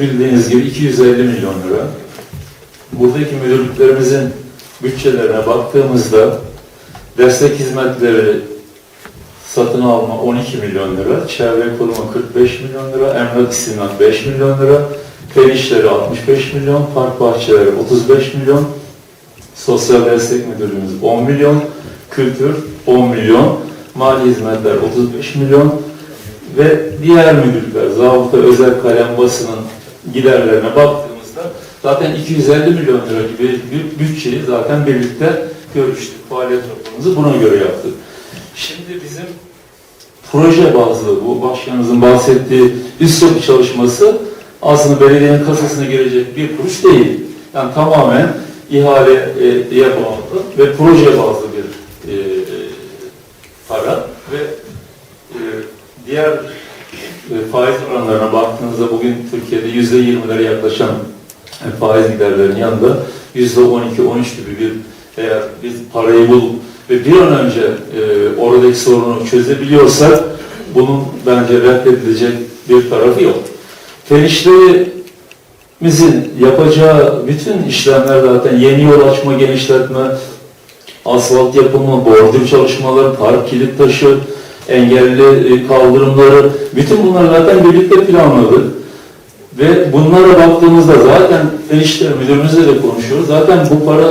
Bildiğiniz gibi 250 milyon lira. Buradaki müdürlüklerimizin bütçelerine baktığımızda destek hizmetleri satın alma 12 milyon lira, çevre koruma 45 milyon lira, emlak istimlak 5 milyon lira, fen işleri 65 milyon, park bahçeleri 35 milyon, sosyal destek müdürlüğümüz 10 milyon, kültür 10 milyon, mali hizmetler 35 milyon ve diğer müdürlükler, zabıta, özel kalem basının giderlerine baktığımızda zaten 250 milyon lira gibi bir bütçeyi zaten birlikte görüştük. Faaliyet raporumuzu buna göre yaptık. Şimdi bizim proje bazlı bu başkanımızın bahsettiği yapı çalışması aslında belediyenin kasasına girecek bir kuruş değil. Yani tamamen ihale e, yapılmalı ve proje bazlı bir e, para ve e, diğer faiz oranlarına baktığınızda bugün Türkiye'de yüzde yirmilere yaklaşan e, faiz giderlerinin yanında yüzde on iki, on üç gibi bir eğer biz parayı bulup ve bir an önce e, oradaki sorunu çözebiliyorsak bunun bence reddedilecek bir tarafı yok. Fen işlerimizin yapacağı bütün işlemler zaten yeni yol açma, genişletme, asfalt yapımı, bordür çalışmaları, park kilit taşı, engelli e, kaldırımları, bütün bunları zaten birlikte planladık. Ve bunlara baktığımızda zaten İşleri Müdürümüzle de konuşuyoruz. Zaten bu para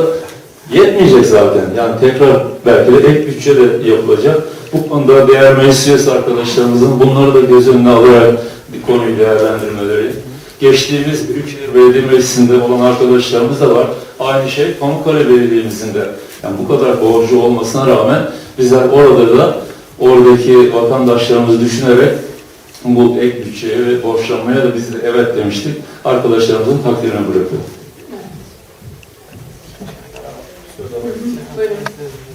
yetmeyecek zaten. Yani tekrar belki de ek bütçe de yapılacak. Bu konuda değer meclis arkadaşlarımızın bunları da göz önüne alarak bir konuyu değerlendirmeleri. Geçtiğimiz Büyükşehir Belediye Meclisi'nde olan arkadaşlarımız da var. Aynı şey Pamukkale Belediye'mizin de. Yani bu kadar borcu olmasına rağmen bizler orada da oradaki vatandaşlarımızı düşünerek bu ek bütçeye ve borçlanmaya da biz de evet demiştik. Arkadaşlarımızın takdirine bırakıyorum. Buyurun.